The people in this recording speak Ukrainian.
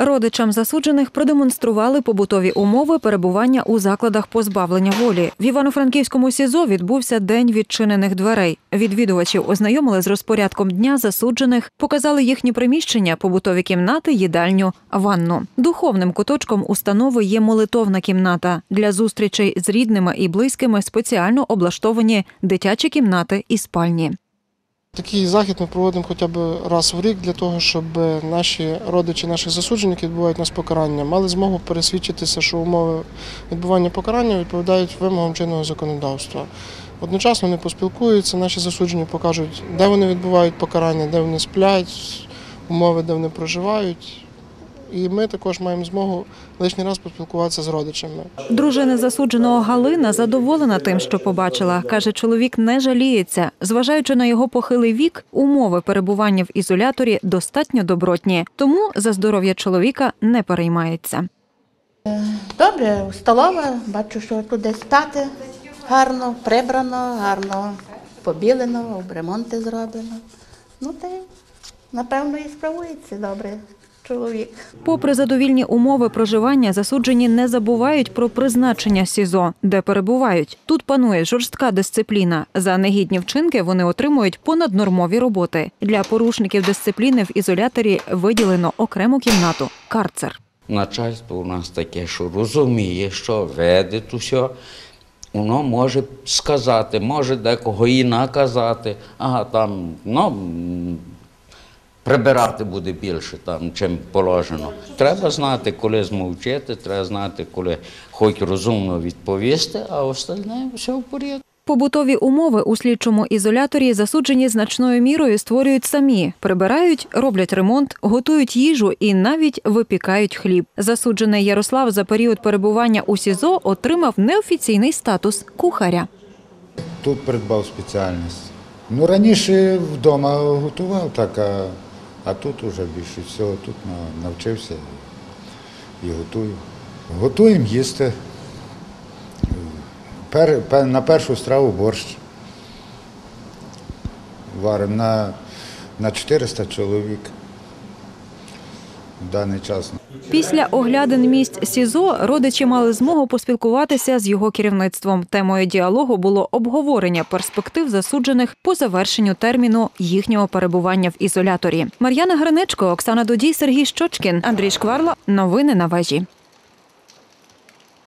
Родичам засуджених продемонстрували побутові умови перебування у закладах позбавлення волі. В Івано-Франківському СІЗО відбувся день відчинених дверей. Відвідувачів ознайомили з розпорядком дня засуджених, показали їхні приміщення, побутові кімнати, їдальню, ванну. Духовним куточком установи є молитовна кімната. Для зустрічей з рідними і близькими спеціально облаштовані дитячі кімнати і спальні. Такий захід ми проводимо хоча б раз в рік для того, щоб наші родичі наших засуджених, які відбувають нас покарання, мали змогу пересвідчитися, що умови відбування покарання відповідають вимогам чинного законодавства. Одночасно вони поспілкуються, наші засуджені покажуть, де вони відбувають покарання, де вони сплять, умови, де вони проживають. І ми також маємо змогу лишній раз поспілкуватися з родичами. Дружина засудженого Галина задоволена тим, що побачила. Каже, чоловік не жаліється. Зважаючи на його похилий вік, умови перебування в ізоляторі достатньо добротні, тому за здоров'я чоловіка не переймається. Добре, столова, бачу, що тут десь спати гарно, прибрано, гарно побілено, ремонти зроблено. Ну та й, напевно, і справується добре чоловік. Попри задовільні умови проживання, засуджені не забувають про призначення СІЗО, де перебувають. Тут панує жорстка дисципліна. За негідні вчинки вони отримують понаднормові роботи. Для порушників дисципліни в ізоляторі виділено окрему кімнату карцер. Начальство у нас таке, що розуміє, що веде то все. Воно може сказати, може декого і наказати, ага, там, ну, прибирати буде більше, там, чим положено. Треба знати, коли змовчити, треба знати, коли хоч розумно відповісти, а остальне все в порядку. Побутові умови у слідчому ізоляторі засуджені значною мірою створюють самі, прибирають, роблять ремонт, готують їжу і навіть випікають хліб. Засуджений Ярослав за період перебування у СІЗО отримав неофіційний статус кухаря. Тут придбав спеціальність. Ну, раніше вдома готував так, а, а тут уже більше всього тут навчився і готую. Готуємо їсти. Пер- на першу страву борщ. Варимо на 400 чоловік даний час. Після оглядин місць СІЗО родичі мали змогу поспілкуватися з його керівництвом. Темою діалогу було обговорення перспектив засуджених по завершенню терміну їхнього перебування в ізоляторі. Мар'яна Гриничко, Оксана Дудій, Сергій Щочкін, Андрій Шкварло. Новини на вежі.